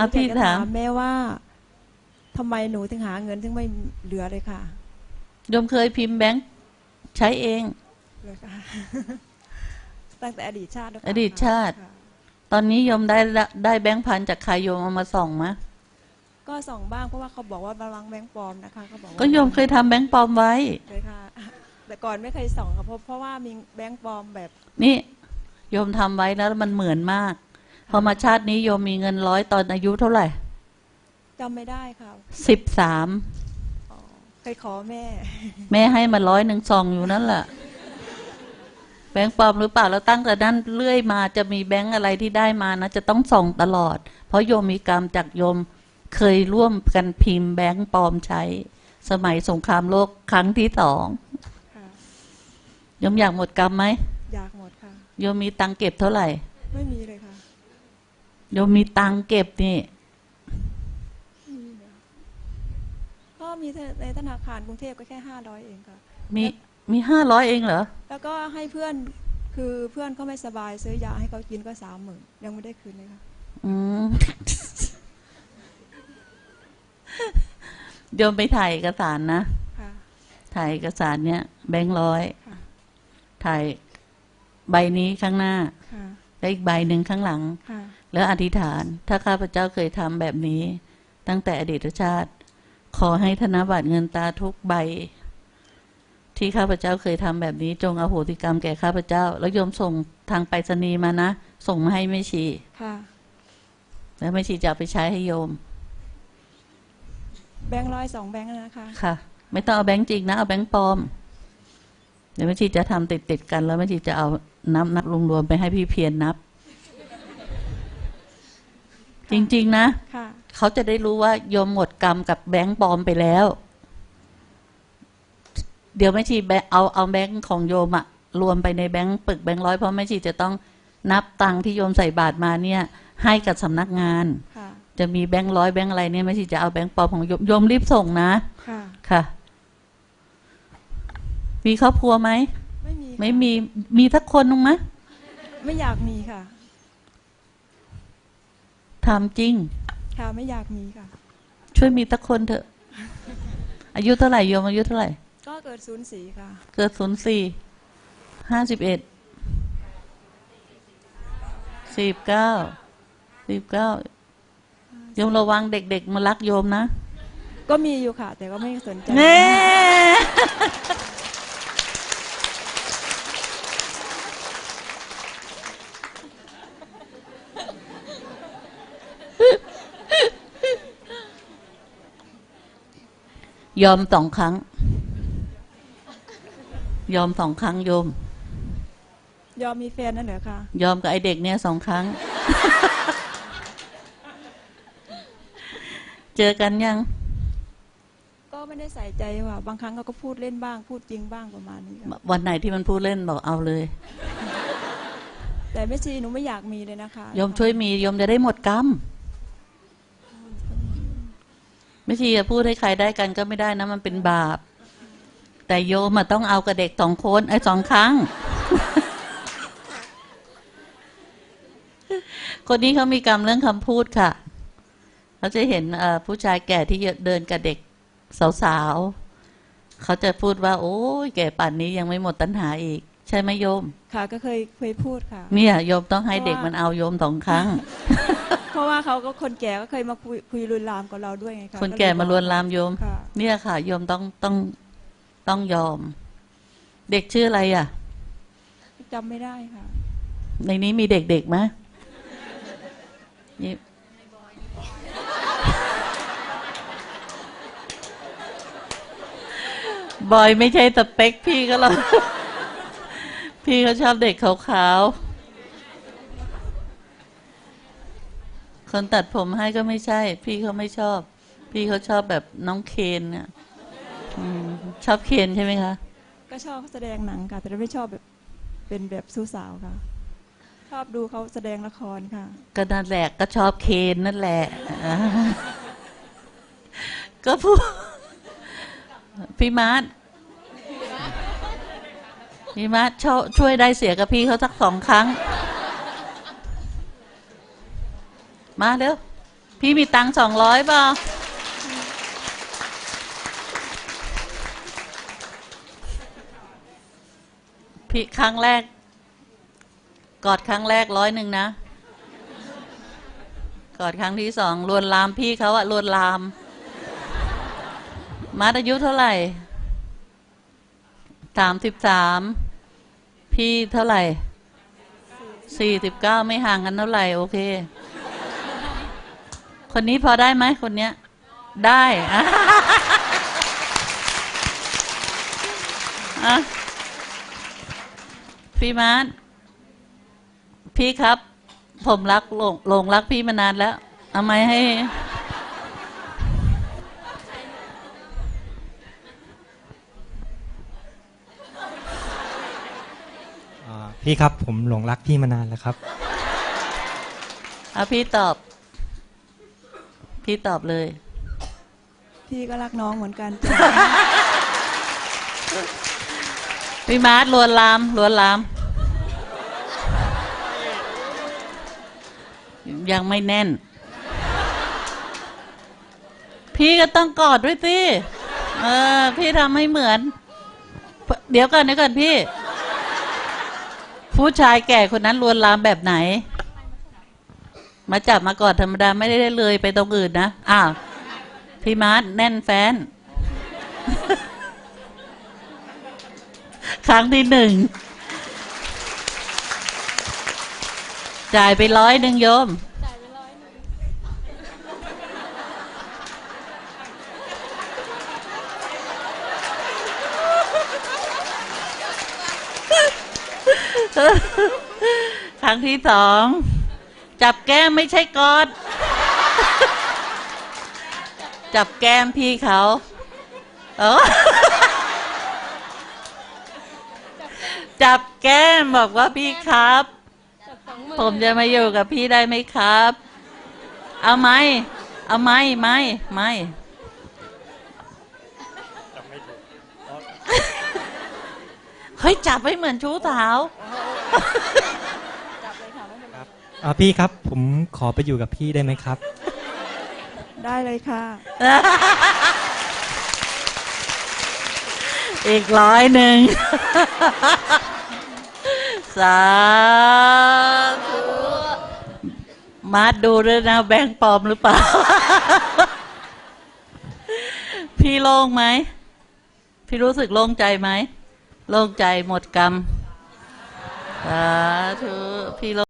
เอาพี่อยกจะถามแม่ว่าทำไมหนูถึงหาเงินถึงไม่เหลือเลยค่ะโยมเคยพิมพ์แบงค์ใช้เองเลยค่ะตั้งแต่อดีตชาติแล้วค่ะอดีตชาติค่ะตอนนี้โยมได้ละได้แบงค์พันจากใครโยมเอามาส่องมะก็ส่องบ้างเพราะว่าเขาบอกว่าบาลังก์แบงค์ปลอมนะคะเขาบอกว่าก็โยมเคยทำแบงค์ปลอมไว้เคยค่ะแต่ก่อนไม่เคยส่องค่ะเพราะเพราะว่ามีแบงค์ปลอมแบบ นี่โยมทำไว้แล้วมันเหมือนมาก พอมาชาตินี้โยมมีเงินร้อยตอนอายุเท่าไหร่จำไม่ได้ค่ะสิบสามอ๋อเคยขอแม่ แม่ให้มาร้อยหนึ่งซองอยู่นั่นแหละแบงค์ปลอมหรือเปล่าแล้วตั้งแต่นั้นเรื่อยมาจะมีแบงค์อะไรที่ได้มานะ จะต้องส่องตลอด เพราะโยมมีกรรมจากโยมเคยร่วมกันพิมพ์แบงค์ปลอมใช้ สมัยสงครามโลกครั้งที่สองค่ะโยมอยากหมดกรรมไหมอยากหมดค่ะโยมมีตังค์เก็บเท่าไหร่ ไม่มีเลยค่ะ โยมมีตังค์เก็บนี่ก็มีในธนาคารกรุงเทพก็แค่ห้าร้อยเองค่ะ มีมีห้าร้อยเองเหรอ แล้วก็ให้เพื่อนคือเพื่อนเขาไม่สบายซื้อยาให้เขากินก็สามหมื่นยังไม่ได้คืนเลยค่ะอืมโยมไปถ่ายเอกสารนะค่ะถ่ายเอกสารเนี้ยแบงค์ร้อยค่ะถ่ายใบนี้ข้างหน้าค่ะแล้วอีกใบหนึ่งข้างหลังค่ะ แล้วอธิษฐาน ถ้าข้าพเจ้าเคยทำแบบนี้ ตั้งแต่อดีตชาติ ขอให้ธนบัตรเงินตาทุกใบ ที่ข้าพเจ้าเคยทำแบบนี้ จงอโหสิกรรมแก่ข้าพเจ้า แล้วโยมส่งทางไปรษณีย์มานะ ส่งมาให้แม่ชีค่ะ แล้วแม่ชีจะเอาไปใช้ให้โยม แบงค์ร้อยสองแบงค์นะคะค่ะ ไม่ต้องเอาแบงค์จริงนะ เอาแบงค์ปลอม เดี๋ยวแม่ชีจะทำติดติดๆกันแล้วแม่ชีจะเอานับนับรวมๆไปให้พี่เพียรนนับ จริง ๆ นะค่ะ เขาจะได้รู้ว่าโยมหมดกรรมกับแบงค์ปลอมไปแล้ว เดี๋ยวแม่ชีแบเอาเอาแบงค์ของโยมอะรวมไปในแบงค์ปึกแบงค์ร้อยเพราะแม่ชีจะต้องนับตังค์ที่โยมใส่บาทมาเนี่ย ให้กับสำนักงาน ค่ะ จะมีแบงค์ร้อยแบงค์อะไรเนี่ยแม่ชีจะเอาแบงค์ปลอมของโยมโยมรีบส่งนะ ค่ะ ค่ะ มีครอบครัวไหม ไม่มีค่ะไม่มีมีทักคนนึงไหม ไม่อยากมีค่ะ ถามจริง ค่ะไม่อยากมีค่ะ ช่วยมีทักคนเถอะ อายุเท่าไหร่โยมอายุเท่าไหร่ ก็เกิดศูนย์สีค่ะ เกิดศูนย์สี่ห้าสิบเอ็ดสิบเก้าสิบเก้าโยมระวังเด็ก ๆ มารักโยมนะ ก็มีอยู่ค่ะ แต่ก็ไม่สนใจ เน่ ยอมสองครั้ง ยอมสองครั้งโยม ยอมมีแฟนนั่นเหรอคะยอมกับไอเด็กเนี่ยสองครั้ง เจอกันยัง ก็ไม่ได้ใส่ใจว่า บางครั้งเขาก็พูดเล่นบ้าง พูดจริงบ้างประมาณนี้ค่ะวันไหนที่มันพูดเล่นบอกเอาเลย แต่ไม่ชีหนูไม่อยากมีเลยนะคะโยมช่วยมีโยมจะได้หมดกรรม ไม่ใช่จะพูดให้ใครได้กันก็ไม่ได้นะ มันเป็นบาป แต่โยมอะต้องเอากับเด็กสองคนไอ้สองครั้ง คนนี้เขามีกรรมเรื่องคำพูดค่ะเขาจะเห็นเอ่อผู้ชายแก่ที่เดินกับเด็กสาวๆเขาจะพูดว่า โอ้ยแก่ป่านนี้ยังไม่หมดตัณหาอีก ใช่ไหมโยม ค่ะ ก็เคยเคยพูดค่ะ เนี่ยโยมต้องให้เด็กเพราะว่ามัมันเอาโยมสองครั้ง เพราะว่าเขาก็คนแก่ก็เคยมาคุยคุยลุนลามกับเราด้วยไงคะคนแก่มาลวนลามโยม ค่ะ เนี่ยค่ะ โยมต้องต้องต้องยอม เด็กชื่ออะไรอะ จำไม่ได้ค่ะ ในนี้มีเด็กๆไหมนี่บอยไม่ใช่สเปคพี่ก็หรอกพี่เขาชอบเด็กขาวๆ คนตัดผมให้ก็ไม่ใช่ พี่เขาไม่ชอบ พี่เขาชอบแบบน้องเคนเนี่ยอืมชอบเคนใช่ไหมคะ ก็ชอบแสดงหนังค่ะ แต่ไม่ชอบแบบเป็นแบบสู้สาวค่ะ ชอบดูเขาแสดงละครค่ะ ก็นั่นแหละก็ชอบเคนนั่นแหละอ่าก็พูดพี่มาร์ทพี่มาร์ทช่วยช่วยได้เสียกับพี่เขาสักสองครั้ง มาเร็ว พี่มีตังสองร้อยเปล่าพี่ครั้งแรก กอดครั้งแรกร้อยหนึ่งนะ กอดครั้งที่สองลวนลามพี่เขาอะลวนลาม มาอายุเท่าไหร่สามสิบสามพี่เท่าไหร่สี่สิบเก้าไม่ห่างกันเท่าไหร่ โอเค คนนี้พอได้ไหมคนเนี้ย ได้อะอะพี่มาร์ทพี่ครับ ผมรักหลงหลงรักพี่มานานแล้วเอาไหมให้อ่าพี่ครับ ผมหลงรักพี่มานานแล้วครับเอาพี่ตอบ พี่ตอบเลย พี่ก็รักน้องเหมือนกันจ้ะพี่มาร์ทลวนลามลวนลาม ยังไม่แน่น พี่ก็ต้องกอดด้วยสิเออ พี่ทำให้เหมือน เดี๋ยวก่อนเดี๋ยวก่อนพี่ ผู้ชายแก่คนนั้นลวนลามแบบไหน มาจับมากอดธรรมดาไม่ได้เลยไปตรงอื่นนะอ้าวพี่มาร์ทแน่นแฟน ครั้งที่หนึ่ง จ่ายไปร้อยหนึ่งโยมครั้งที่สอง จับแก้มไม่ใช่กอด จับแก้มพี่เขาเออจับแก้มบอกว่าพี่ครับ ผมจะมาอยู่กับพี่ได้ไหมครับ เอาไหมเอาไหมไม่ไม่เฮ้ย จับไว้เหมือนชู้สาว อ่าพี่ครับ ผมขอไปอยู่กับพี่ได้ไหมครับ ได้เลยค่ะ อีกร้อยหนึ่ง สาธุมาดดูด้วยนะแบงค์ปลอมหรือเปล่า พี่โล่งไหม พี่รู้สึกโล่งใจไหม โล่งใจหมดกรรม สาธุ พี่โล่ง